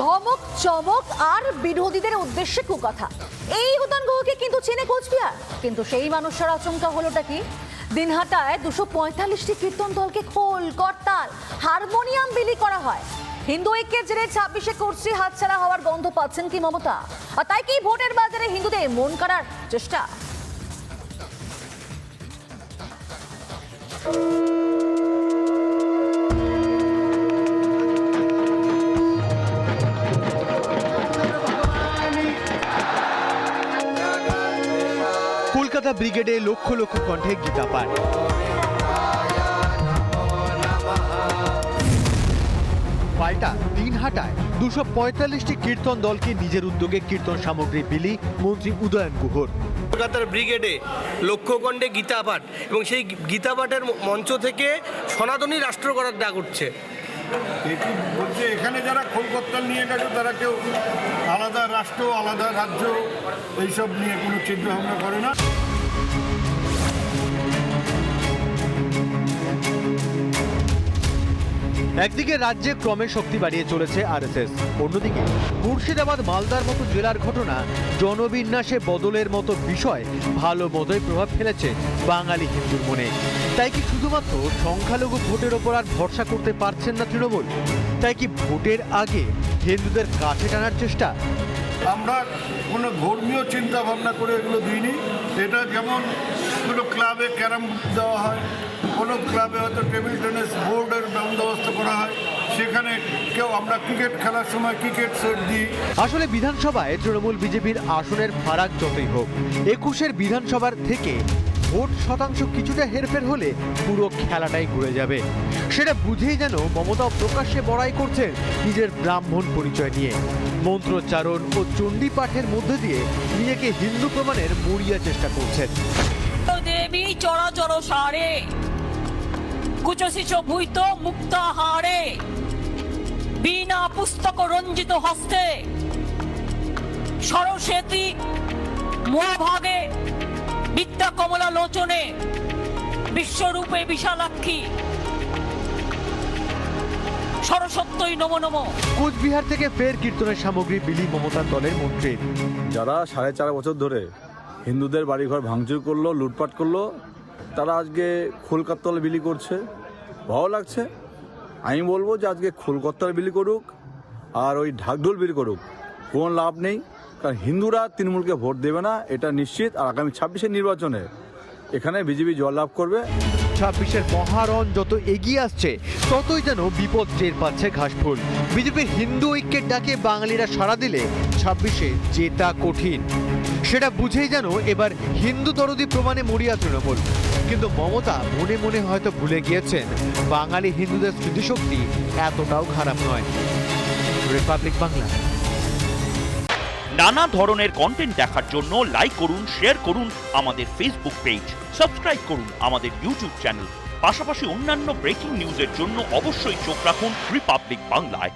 ধমক, চমক আর বিরোধীদের উদ্দেশ্যে কুকথা। এই উদান গুহকে কিন্তু চেনে কোচবিহার। কিন্তু সেই মানুষের আচমকা হলোটা কি? দিনহাটায় দুশো পঁয়তাল্লিশটি কীর্তন দলকে খোল, করতাল, হারমোনিয়াম বিলি করা হয়। হিন্দু ঐক্যের জেরে ছাব্বিশে কুর্সি হাতছাড়া হওয়ার গন্ধ পাচ্ছেন কি মমতা? আর তাই কি ভোটের বাজারে হিন্দুদের মন করার চেষ্টা? কলকাতা ব্রিগেডে লক্ষ লক্ষ কণ্ঠে গীতা পাঠ। পাল্টা দিন হাটায় দুশো পঁয়তাল্লিশটি কীর্তন দলকে নিজের উদ্যোগে কীর্তন সামগ্রী বিলি মন্ত্রী উদয়ন গুহর। কলকাতার ব্রিগেডে লক্ষ্যকণ্ডে গীতা পাঠ এবং সেই গীতা পাঠের মঞ্চ থেকে সনাতনী রাষ্ট্র করার ডাক উঠছে। এটি বলছে? এখানে যারা কলকাতা নিয়ে গেছে, তারা কেউ আলাদা রাষ্ট্র, আলাদা রাজ্য, এইসব নিয়ে কোনো চিন্তা ভাবনা করে না। একদিকে রাজ্যে ক্রমে শক্তি বাড়িয়ে চলেছে আরএসএস, অন্যদিকে মুর্শিদাবাদ, মালদার মতো জেলার ঘটনা জনবিন্যাসে বদলের মতো বিষয় ভালো মতোই প্রভাব ফেলেছে বাঙালি হিন্দুর মনে। তাই কি শুধুমাত্র সংখ্যালঘু ভোটের ওপর আর ভরসা করতে পারছেন না তৃণমূল? তাই কি ভোটের আগে হিন্দুদের কাছে টানার চেষ্টা? আমরা কোনো ধর্মীয় চিন্তা ভাবনা করে এগুলো দিইনি। এটা যেমন কোনো ক্লাবে ক্যারাম দেওয়া হয় কোনো ক্লাবে হয়তো টেবিল টেনিস বোর্ডের বন্দোবস্ত করা হয়। সেখানে কেউ আমরা ক্রিকেট খেলার সময় ক্রিকেট সেট দিই। আসলে বিধানসভায় তৃণমূল বিজেপির আসনের ফারাক যতই হোক একুশের বিধানসভার থেকে ভোট শতাংশ কিছুটা হেরফের হলে পুরো খেলাটাই ঘুরে যাবে। সেটা বুঝেই যেন মমতা প্রকাশ্যে বড়াই করছেন নিজের ব্রাহ্মণ পরিচয় নিয়ে। মন্ত্রোচ্চারণ ও চণ্ডী পাঠের মধ্যে দিয়ে নিজেকে হিন্দু প্রমাণের মরিয়া চেষ্টা করছেন। দেবী চরাচর সারে। কুচশিচ ভূত মুক্তাহারে। বিনা পুস্তক রঞ্জিত হস্তে। সরস্বতী মহাভাগে বিদ্যা কমলা লোচনে বিশ্বরূপে বিশালাক্ষী। সরস্বত্যই নম নম। কোচবিহার থেকে ফের কীর্তনের সামগ্রী বিলি মমতার দলের মন্ত্রীর যারা সাড়ে চার বছর ধরে হিন্দুদের বাড়িঘর ভাঙচুর করল লুটপাট করল তারা আজকে খোলকাত্তল বিলি করছে। ভালো লাগছে। আমি বলব যে আজকে খোলকত্তল বিলি করুক আর ওই ঢাকঢোল বিলি করুক। কোনো লাভ নেই। কারণ হিন্দুরা তৃণমূলকে ভোট দেবে না, এটা নিশ্চিত। আর আগামী ছাব্বিশের নির্বাচনে এখানে বিজেপি জয়লাভ করবে। ছাব্বিশের মহারণ যত এগিয়ে আসছে, ততই যেন বিপদ টের পাচ্ছে ঘাসফুল। বিজেপির হিন্দু ঐক্যের ডাকে বাঙালিরা সাড়া দিলে ছাব্বিশে জেতা কঠিন। সেটা বুঝেই যেন এবার হিন্দু দরদি প্রমাণে মরিয়া তৃণমূল। কিন্তু মমতা মনে মনে হয়তো ভুলে গিয়েছেন, বাঙালি হিন্দুদের স্মৃতিশক্তি এতটাও খারাপ নয়। রিপাবলিক বাংলা। নানা ধরনের কন্টেন্ট দেখার জন্য লাইক করুন শেয়ার করুন আমাদের ফেসবুক পেজ সাবস্ক্রাইব করুন আমাদের ইউটিউব চ্যানেল পাশাপাশি অন্যান্য ব্রেকিং নিউজের জন্য অবশ্যই চোখ রাখুন রিপাবলিক বাংলায়